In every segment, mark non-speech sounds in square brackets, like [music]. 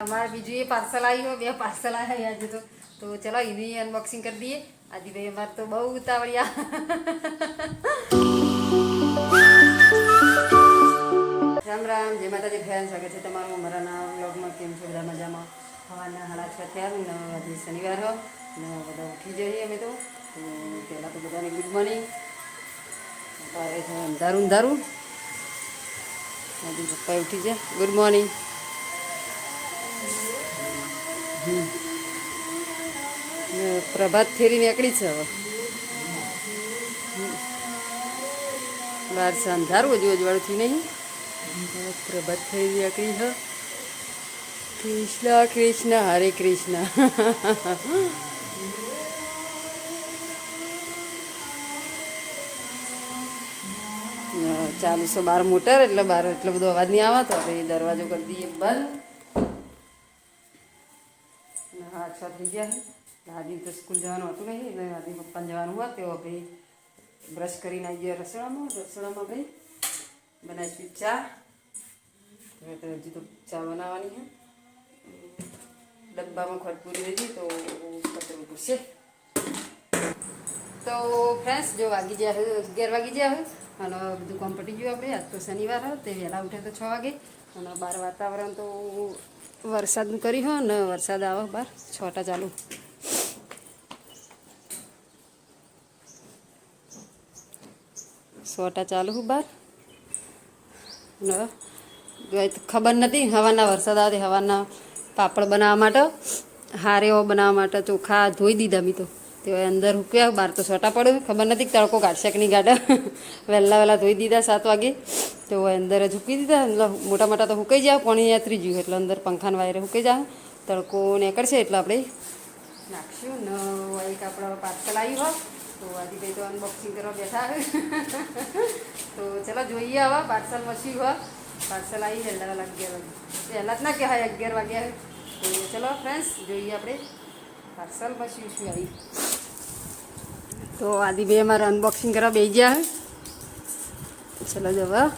અમારે બીજું એ પાર્સલ આવ્યું બે પાર્સલ આવ્યા આજે તો તો ચલો એની અનબોક્સિંગ કરી દઈએ આદિભાઈ અમારે તો બહુ ઉતાવળિયા રામ રામ જય માતાજી ફેન સ્વાગત છે તમારું અમારા ના વ્લોગમાં કેમ છો બધા મજામાં હવાના સાડા છ થયા ને આજે શનિવાર હો ને બધા ઉઠી જઈએ અમે તો પહેલાં તો બધાને ગુડ મોર્નિંગ અંધારું અંધારું હજી પપ્પા ઉઠી જાય ગુડ મોર્નિંગ પ્રભાત ફેરી નીકળી છે હવે. બહાર છે અંધારું હજુ અજવાળુંથી નહીં. પ્રભાત ફેરી નીકળી છે કૃષ્ણ કૃષ્ણ, હરે કૃષ્ણ. ચાલીસો બાર મોટર એટલે બાર, એટલો બધો અવાજ નહીં આવતો આપણે દરવાજો કરી દઈએ બંધ. ને થઈ ગયા છે આદિ તો સ્કૂલ જવાનું હતું નહીં એટલે આદિ પપ્પાને જવાનું હોય તેઓ ભાઈ બ્રશ કરીને આવી ગયા રસોડામાં રસોડામાં ભાઈ બનાવીશું ચા હવે તો હજી તો ચા બનાવવાની છે ડબ્બામાં ખોટપુરી રહી તો પતરું પૂછશે તો ફ્રેન્ડ્સ જો વાગી ગયા છે અગિયાર વાગી ગયા છે અને બધું કોમ્પટી ગયું આપણે આજ તો શનિવાર હતો તે વહેલા ઉઠે તો છ વાગે અને બાર વાતાવરણ તો વરસાદનું કરી હો ને વરસાદ આવે બાર, છોટા ચાલુ. છોટા ચાલુ હું બાર. ખબર નથી હવાના વરસાદ આવે હવાના પાપડ બનાવવા માટે, હારેઓ બનાવવા માટે ચોખા ધોઈ દીધા મી તો. તે અંદર હુક્યા બહાર તો સોટા પડ્યું ખબર નથી કે તડકો કાઢશે કે નહીં કાઢે વહેલા વહેલા ધોઈ દીધા સાત વાગે. તો અંદર જ હૂકી દીધા. એટલે મોટા મોટા તો હુકાઈ જાય પાણી યાત્રી ગયું એટલે અંદર પંખાના વાયરે હુકાઈ જાય તડકો નીકળશે એટલે આપણે નાખશું. ને એક આપણો પાર્સલ આવ્યું હોય તો આદિભાઈ તો અનબોક્સિંગ કરવા બેઠા [laughs] તો ચલો જોઈએ હવે, પાર્સલ મસ્યું હોય. પાર્સલ આવી વહેલા વહેલા અગિયાર વાગે. પહેલાં જ ના કહેવાય, અગિયાર વાગ્યા તો ચલો ફ્રેન્ડ્સ જોઈએ આપણે પાર્સલ મસ્યું શું આવી. તો આદિ બે અમારે અનબોક્સિંગ કરવા બે ગયા ચલો જવા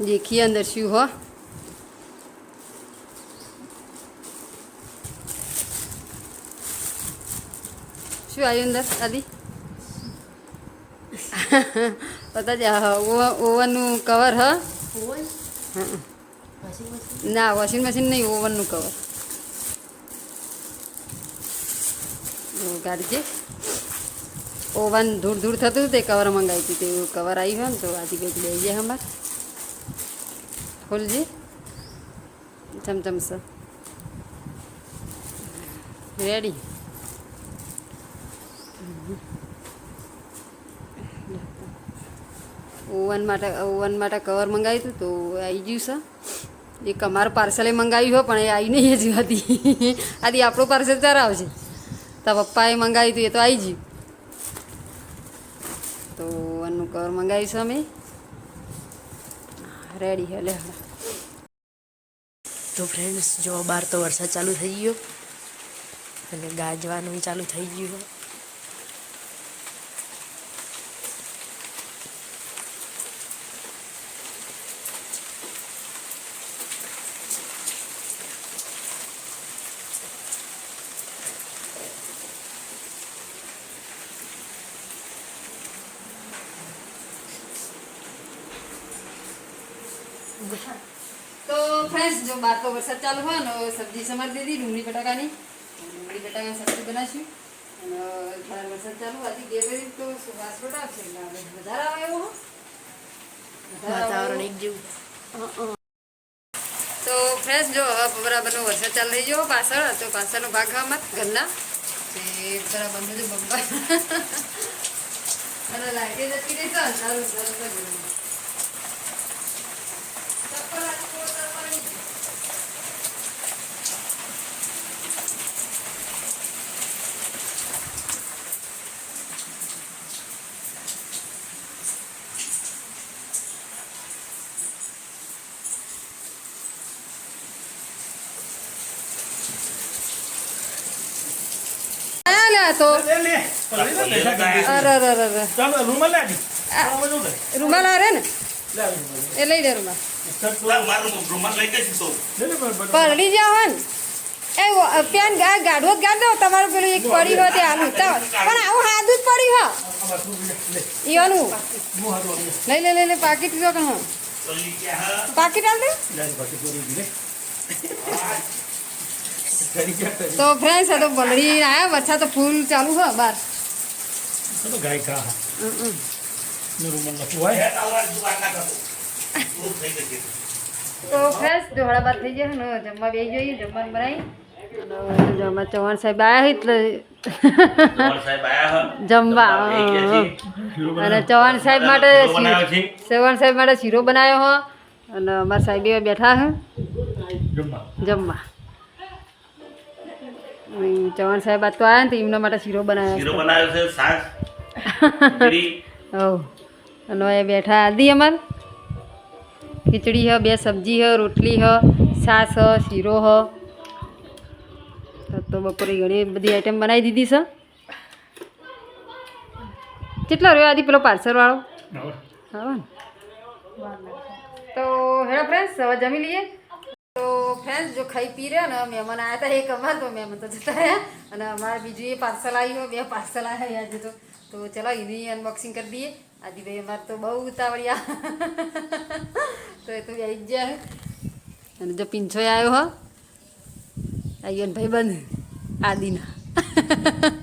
દેખીએ અંદર શું હો. શું આવ્યું અંદર આદિ? [laughs] પતા જ ઓવનનું કવર હ. ના વોશિંગ મશીન નહીં ઓવનનું કવર ગાડી છે ઓવન ધૂળ ધૂળ થતું તે કવર મંગાવી હતી તેવું કવર આવી હોય ને તો આજે કંઈક લઈ જાય અમારે ખોલજી. ચમચમ સ. રેડી ઓવન માટે ઓવન માટે કવર મંગાવ્યું હતું, તો આવી ગયું છે એક અમારું પાર્સલે મંગાવ્યું હોય પણ એ આવી નહીં હજી હતી. આથી આપણું પાર્સલ ત્યારે આવશે. તો પપ્પાએ મંગાવ્યું હતું એ તો આવી ગયું. તો આનું કવર મંગાવ્યું અમે. રેડી હે લે. તો ફ્રેન્ડ્સ જો બહાર તો વરસાદ ચાલુ થઈ ગયો. અને ગાજવાનું ચાલુ થઈ ગયું. તો ફ્રેન્ડ્સ જો બાર તો વરસાદ ચાલુ હોય ને સબ્જી સમારી દીધી ડુંગળી બટાકાની. ડુંગળી બટાકા સબ્જી બનાવીશું. અને બહાર વરસાદ ચાલુ હતી ગેલેરી તો સુવાસ આવશે. એટલે વધારે આવે એવો વાતાવરણ એક જેવું. તો ફ્રેન્ડ્સ જો હવે બરાબરનો વરસાદ ચાલુ થઈ ગયો પાછળ તો પાછળનો ભાગ મત ઘરના. જે બરાબરનો જો બંબા અને [laughs] લાઈટે જતી રહી તો અંધારું અંધારું થઈ ગયું. ચપ્પલ આ છોડ ચપ્પલ નહીં. આયા લે આ તો લે લે પલળી તો બેઠા કરી અરે અરે અરે અરે ચાલો રૂમાલ લે આજી. આ. આમાં બધું લે. રૂમાલ આ રે ને? રૂમાલ. એ લઈ દે રૂમાલ. રૂમાલ તો. પલળી જાવ હન એ પેન ગા ગાઢવો જ ગાઢ દો તમારું પેલું એક પડી હોય તે આલું પણ આવું હાદું જ પડી હા ઈવાનું લઈ લે લઈ લે પાકીટ જો કહો તો ઈ કે હા પાકીટ આલ દે? તો ફ્રેન્ડ્સ આ તો આવ્યા આયા વરસાદ તો ફૂલ ચાલુ હ બાર. ગાય ખા. તો ફ્રેશ જોડા બાદ થઈ ગયા ને જમવા બે જોઈએ જમવાનું બનાવી. અને જમવા ચૌહાણ સાહેબ આવ્યા એટલે આયા હ જમવા અને ચૌહાણ સાહેબ માટે ચૌહાણ સાહેબ માટે શીરો બનાવ્યો હો. અને અમારા સાહેબ બેઠા હે જમવા. જમવા ચવાણ સાહેબ આ તો આવ્યા ને તો એમના માટે શીરો બનાવ્યો શીરો બનાવ્યો છે શાક ખીચડી હવ. અને એ બેઠા આદી અમાર. ખીચડી હ બે સબ્જી હ રોટલી હ છાશ હ શીરો હ. તો બપોરે ઘણી બધી આઈટમ બનાવી દીધી છે. કેટલા રહ્યો આદિ પેલો પાર્સલ વાળો? હા તો હેડો ફ્રેન્ડ્સ હવે જમી લઈએ. તો ફ્રેન્ડ જો ખાઈ પી રહ્યા ને, મહેમાન આવ્યા હતા એક અમાર, તો મહેમાન તો જતા રહ્યા. અને અમારે બીજું એ પાર્સલ આવ્યું બે પાર્સલ આવ્યા આજે તો. તો ચલો, એની અનબોક્સિંગ કરી દઈએ. આદિભાઈ અમારે તો બહુ ઉતાવળિયા. તો એ તો આવી જાય અને જો પીંછો આવ્યો હો. આવ્યો ને ભાઈ બંધ. આદિના.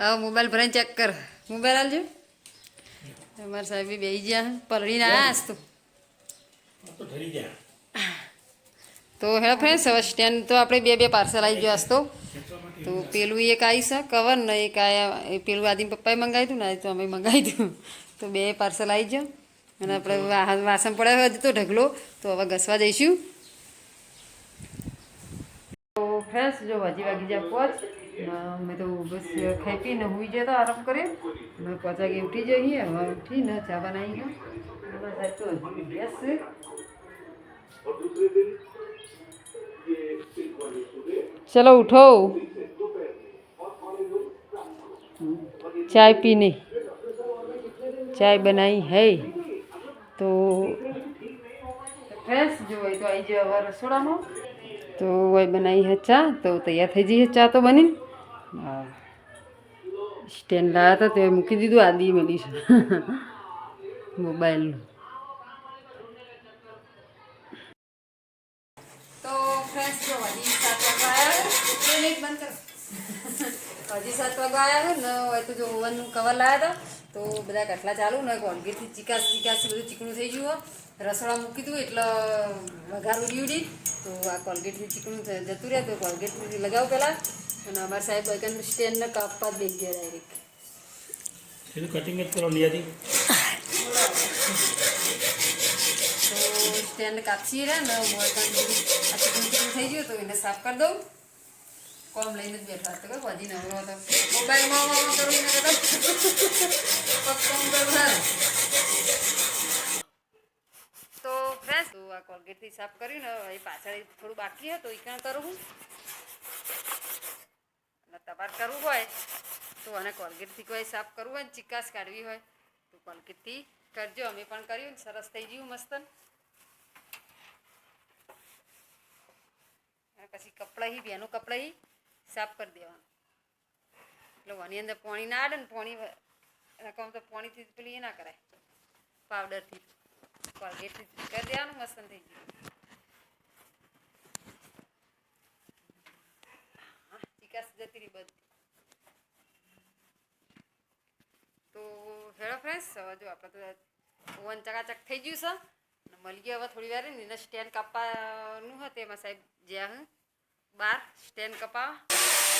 હવે મોબાઈલ ભરાઈને ચેક કર. મોબાઈલ આલજો. અમારા સાહેબ બે ગયા પલળીને આવ્યા આજ તો. તો હેલો ફ્રેન્ડ્સ હવે સ્ટેન્ડ તો આપણે બે બે પાર્સલ આવી ગયો તો. તો પેલું એક આવી છે કવર ને એક આયા એ પેલું આદિમ પપ્પાએ મંગાવ્યું હતું ને આજે તો અમે મંગાવી દીધું તો બે પાર્સલ આવી જાઓ અને આપણે વાસણ પડ્યા હોય તો ઢગલો. તો હવે ઘસવા જઈશું. તો ફ્રેન્ડ્સ જો હજી વાગી જાય પોચ. मैं तो बस खाई ना हुई जाए तो आराम करे। मैं पचा के उठी जाइए और उठी ना चा बनाई तो ना चलो उठो। चाय पीने। चाय बनाई है। तो जो तो रसोड़ा में। तो वही बनाई है चा। तो तैयार थी है चा तो बनी। બની સ્ટેન્ડ લાવ્યા હતા તે મૂકી દીધું આદિ મેલી છે મોબાઈલનું હજી સાત વાગવા આવ્યા, ને હોય તો જો ઓવનનું કવર લાવ્યા હતા. તો બધા કટલા ચાલુ ને કોલગેટથી ચીકાસ ચીકાસ બધું ચીકણું થઈ ગયું રસોડા મૂકી દઉં એટલે વઘાર ઉડી ઉડી. તો આ કોલગેટથી ચીકણું જતું રહે તો કોલગેટથી લગાવું પહેલાં. અને અમારા સાહેબ બગન સ્ટેન્ડને કાપવા જ બેસી ગયા ડાયરેક્ટ કટિંગ જ કરો નિયાથી તો સ્ટેન્ડ કાપસી રહ્યા ને આ ચીકણું થઈ ગયું તો એને સાફ કરી દઉં. કોમ લઈને મોબાઈલમાં તો? ફ્રેન્ડ તો આ કોલગેટથી સાફ કર્યું ને એ પાછળ થોડું બાકી હતું એ કાં કરું હું અને તમારે કરવું હોય તો અને કોલગેટથી કોઈ સાફ કરવું હોય ને, ચિકાસ કાઢવી હોય તો કોલગેટથી કરજો. અમે પણ કર્યું ને, સરસ થઈ ગયું મસ્ત પછી કપડાં બેનું કપડાં સાફ કરી દેવાનું. એટલે આની અંદર પાણી ના આડે ને પાણી રકમ તો પાણીથી પેલી એ ના કરાય. પાવડરથી કોલગેટથી કરી દેવાનું મસ્ત થઈ ગયું. ચિકાસ જતી રહી બધી. તો હેલો ફ્રેન્ડ્સ હવે જો આપણે તો ઓવન ચકાચક થઈ ગયું છે. મળી ગયું હવે થોડી વાર ને સ્ટેન્ડ કપાવાનું હતું એમાં સાહેબ જ્યાં હું. બાર સ્ટેન્ડ કપા તો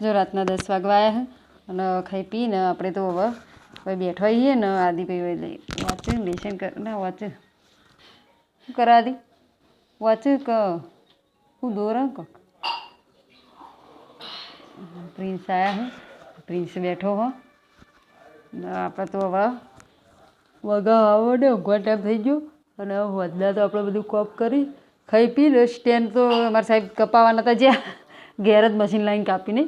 જો રાતના દસ વાગવા આવ્યા છે અને ખાઈ પીને આપણે તો હવે હવે બેઠો છીએ ને આદિભાઈ લઈ. વાંચ્યું લેશન કર, ના વાંચ્યું શું કરે આદિ? વાંચ્યું ક, હું દોરા ક? પ્રિન્સ આવ્યા હે. પ્રિન્સ બેઠો હો. આપણે તો હવે વગા આવો ને, ઊંઘવા ટાઈમ થઈ ગયો. અને વધના તો આપણે બધું કોપ કરી ખાઈ પીને સ્ટેન્ડ તો અમારા સાહેબ કપાવાના હતા જ્યાં. ઘેર જ મશીન લાઈન કાપીને.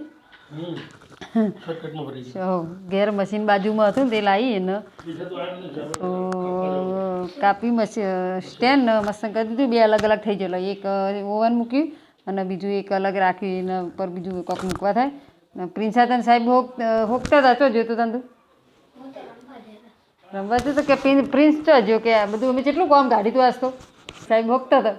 ઘેર મશીન બાજુમાં હતું તે લાવી એને. કાપી મશીન સ્ટેન્ડ મસ્ત કરી દીધું બે અલગ અલગ થઈ ગયેલો. એક ઓવન મૂક્યું અને બીજું એક અલગ રાખ્યું. એના ઉપર બીજું કોક મૂકવા થાય. ને પ્રિન્સાતન સાહેબ હોક હોકતા હતા. ચો જોતું તું રમવા જતો કે પ્રિન્સ ચો જો કે આ બધું? અમે જેટલું કામ કાઢી તું આજ તો. સાહેબ હોકતા હતા.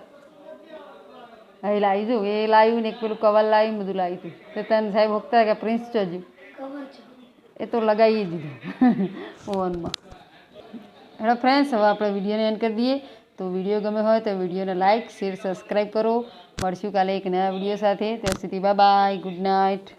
એ લાવી જો એ લાવ્યું ને એક પેલું કવર લાવી બધું લાવ્યું હતું તો તને સાહેબ હોકતા કે પ્રિન્સ ચો એ તો લગાવી દીધું ઓવનમાં હેલો ફ્રેન્ડ્સ હવે આપણે વિડીયોને એન્ડ કરી દઈએ તો વીડિયો ગમે હોય તો વિડીયોને લાઇક શેર સબસ્ક્રાઈબ કરો મળશું કાલે એક નવા વીડિયો સાથે ત્યાં સુધી બાય ગુડ નાઇટ